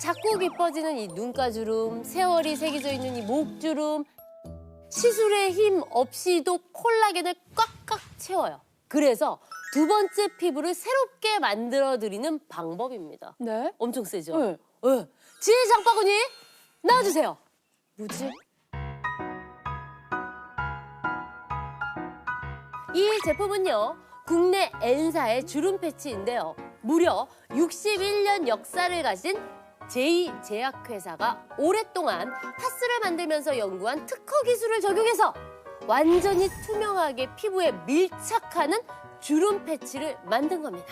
자꾸 깊어지는 이 눈가주름, 세월이 새겨져 있는 이 목주름, 시술의 힘 없이도 콜라겐을 꽉꽉 채워요. 그래서 두 번째 피부를 새롭게 만들어드리는 방법입니다. 네. 엄청 세죠? 네. 네. 지혜 장바구니 나와주세요. 뭐지? 이 제품은요, 국내 N사의 주름 패치인데요. 무려 61년 역사를 가진 제2제약회사가 오랫동안 파스를 만들면서 연구한 특허 기술을 적용해서 완전히 투명하게 피부에 밀착하는 주름 패치를 만든 겁니다.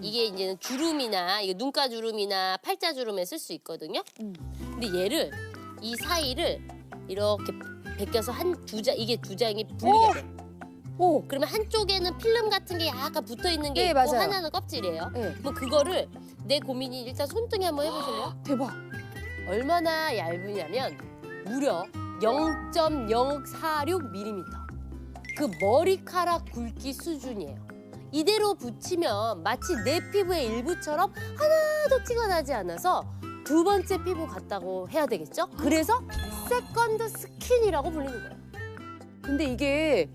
이게 이제는 주름이나 이게 눈가 주름이나 팔자 주름에 쓸 수 있거든요. 음. 근데 얘를 이 사이를 이렇게 베껴서 한 두 장, 이게 두 장이 분리가 돼. 오. 그러면 한쪽에는 필름 같은 게 약간 붙어 있는 게 네, 있고 맞아요. 하나는 껍질이에요. 네. 뭐 그거를 내 고민이 일단 손등에 한번 해보실래요? 대박. 얼마나 얇으냐면 무려 0.046mm. 그 머리카락 굵기 수준이에요. 이대로 붙이면 마치 내 피부의 일부처럼 하나도 티가 나지 않아서 두 번째 피부 같다고 해야 되겠죠? 그래서 세컨드 스킨이라고 불리는 거예요. 근데 이게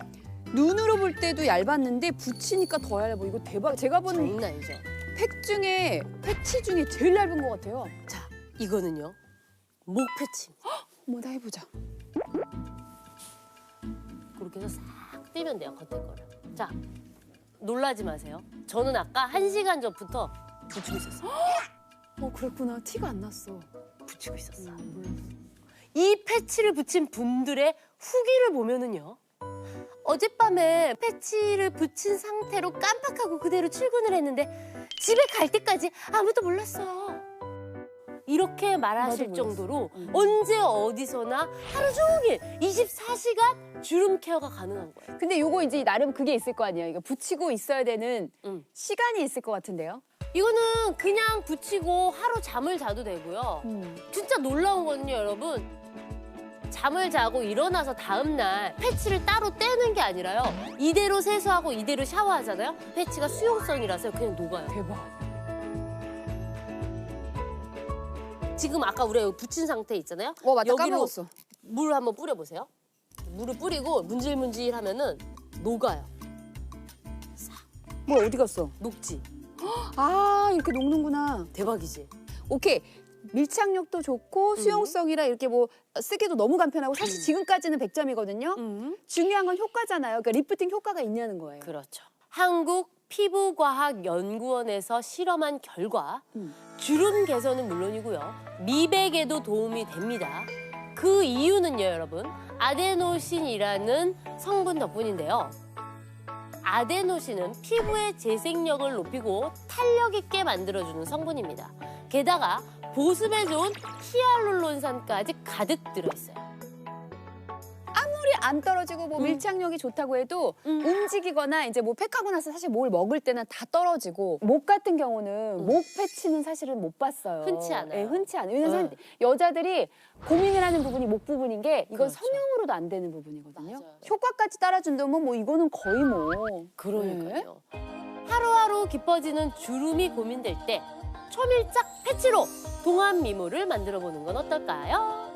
눈으로 볼 때도 얇았는데 붙이니까 더 얇아. 이거 대박. 제가 본 장난 아니죠? 팩 중에 패치 중에 제일 얇은 것 같아요. 자, 이거는요. 목 패치. 어머, 나 해보자. 그렇게 해서 싹 떼면 돼요, 겉에 거를. 자, 놀라지 마세요. 저는 아까 한 시간 전부터 붙이고 있었어요. 어, 그랬구나. 티가 안 났어. 붙이고 있었어. 몰랐어. 이 패치를 붙인 분들의 후기를 보면은요. 어젯밤에 패치를 붙인 상태로 깜빡하고 그대로 출근을 했는데 집에 갈 때까지 아무도 몰랐어요. 이렇게 말하실. 정도로 응. 언제 어디서나 하루 종일 24시간 주름 케어가 가능한 거예요. 근데 요거 이제 나름 그게 있을 거 아니에요. 이거 붙이고 있어야 되는 응. 시간이 있을 것 같은데요. 이거는 그냥 붙이고 하루 잠을 자도 되고요. 음. 진짜 놀라운 거는요, 여러분. 잠을 자고 일어나서 다음날 패치를 따로 떼는 게 아니라요. 이대로 세수하고 이대로 샤워하잖아요. 패치가 수용성이라서 그냥 녹아요. 대박. 지금 아까 우리가 여기 붙인 상태 있잖아요. 어, 맞다. 여기로 까먹었어. 물 한번 뿌려보세요. 물을 뿌리고 문질문질 하면은 녹아요. 뭐 어디 갔어? 녹지. 아, 이렇게 녹는구나. 대박이지. 오케이. 밀착력도 좋고 수용성이라 이렇게 뭐 쓰기도 너무 간편하고 사실 지금까지는 100점이거든요. 음. 중요한 건 효과잖아요. 그러니까 리프팅 효과가 있냐는 거예요. 그렇죠. 한국 피부과학연구원에서 실험한 결과 음. 주름 개선은 물론이고요. 미백에도 도움이 됩니다. 그 이유는요, 여러분. 아데노신이라는 성분 덕분인데요. 아데노신은 피부의 재생력을 높이고 탄력 있게 만들어주는 성분입니다. 게다가 보습에 좋은 히알루론산까지 가득 들어있어요. 물이 안 떨어지고 뭐 음. 밀착력이 좋다고 해도 음. 움직이거나 이제 뭐 팩하고 나서 사실 뭘 먹을 때는 다 떨어지고 목 같은 경우는 목 패치는 사실은 못 봤어요. 음. 흔치 않아요. 네, 흔치 않아요. 왜냐면 네. 여자들이 고민을 하는 부분이 목 부분인 게 이건 그렇죠. 성형으로도 안 되는 부분이거든요. 맞아요. 효과까지 따라준다면 뭐 이거는 거의 뭐 그러니까요. 하루하루 깊어지는 주름이 고민될 때 초밀착 패치로 동안 미모를 만들어 보는 건 어떨까요?